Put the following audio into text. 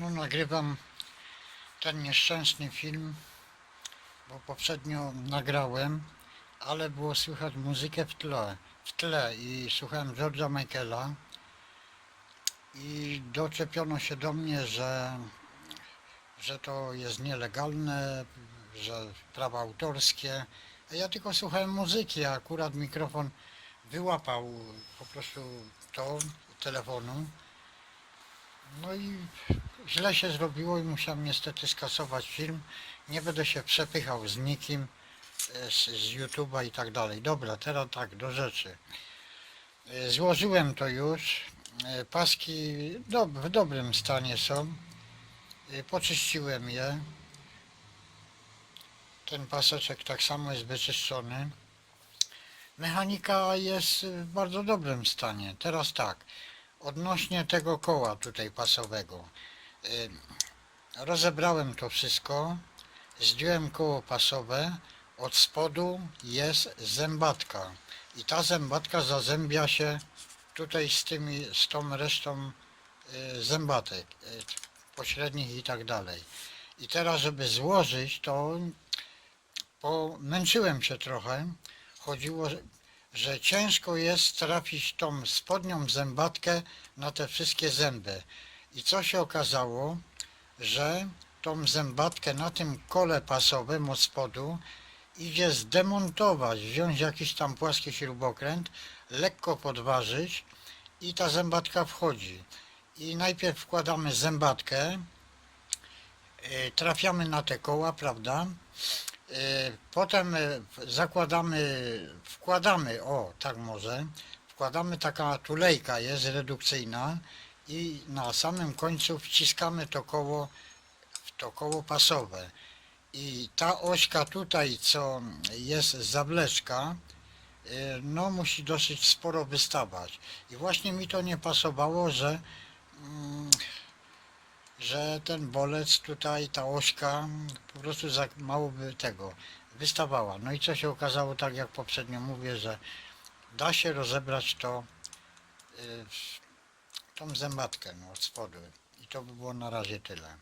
No nagrywam ten nieszczęsny film, bo poprzednio nagrałem, ale było słychać muzykę w tle, w tle i słuchałem George'a Michaela i doczepiono się do mnie, że, że to jest nielegalne, że prawa autorskie. A ja tylko słuchałem muzyki, a akurat mikrofon wyłapał po prostu to telefonu. No i źle się zrobiło i musiałem niestety skasować film. Nie będę się przepychał z nikim e, z, z YouTube'a i tak dalej. Dobra, teraz tak, do rzeczy. E, Złożyłem to już. E, Paski do, w dobrym stanie są. Poczyściłem je. Ten paseczek tak samo jest wyczyszczony. Mechanika jest w bardzo dobrym stanie. Teraz tak, odnośnie tego koła tutaj pasowego. Rozebrałem to wszystko, zdjąłem koło pasowe, od spodu jest zębatka i ta zębatka zazębia się tutaj z tymi, z tą resztą y, zębatek y, pośrednich i tak dalej. I teraz, żeby złożyć, to pomęczyłem się trochę. Chodziło, że ciężko jest trafić tą spodnią zębatkę na te wszystkie zęby. I co się okazało, że tą zębatkę na tym kole pasowym od spodu idzie zdemontować, wziąć jakiś tam płaski śrubokręt, lekko podważyć i ta zębatka wchodzi. I najpierw wkładamy zębatkę, y, trafiamy na te koła, prawda? Y, Potem y, zakładamy, wkładamy, o tak może, wkładamy taka tulejka jest redukcyjna i na samym końcu wciskamy to koło, to koło pasowe. I ta ośka tutaj, co jest zawleczka, y, no musi dosyć sporo wystawać. I właśnie mi to nie pasowało, że mm, że ten bolec tutaj, ta ośka po prostu za mało by tego wystawała. No i co się okazało, tak jak poprzednio mówię, że da się rozebrać to y, tą zębatkę no, od spodu. I to by było na razie tyle.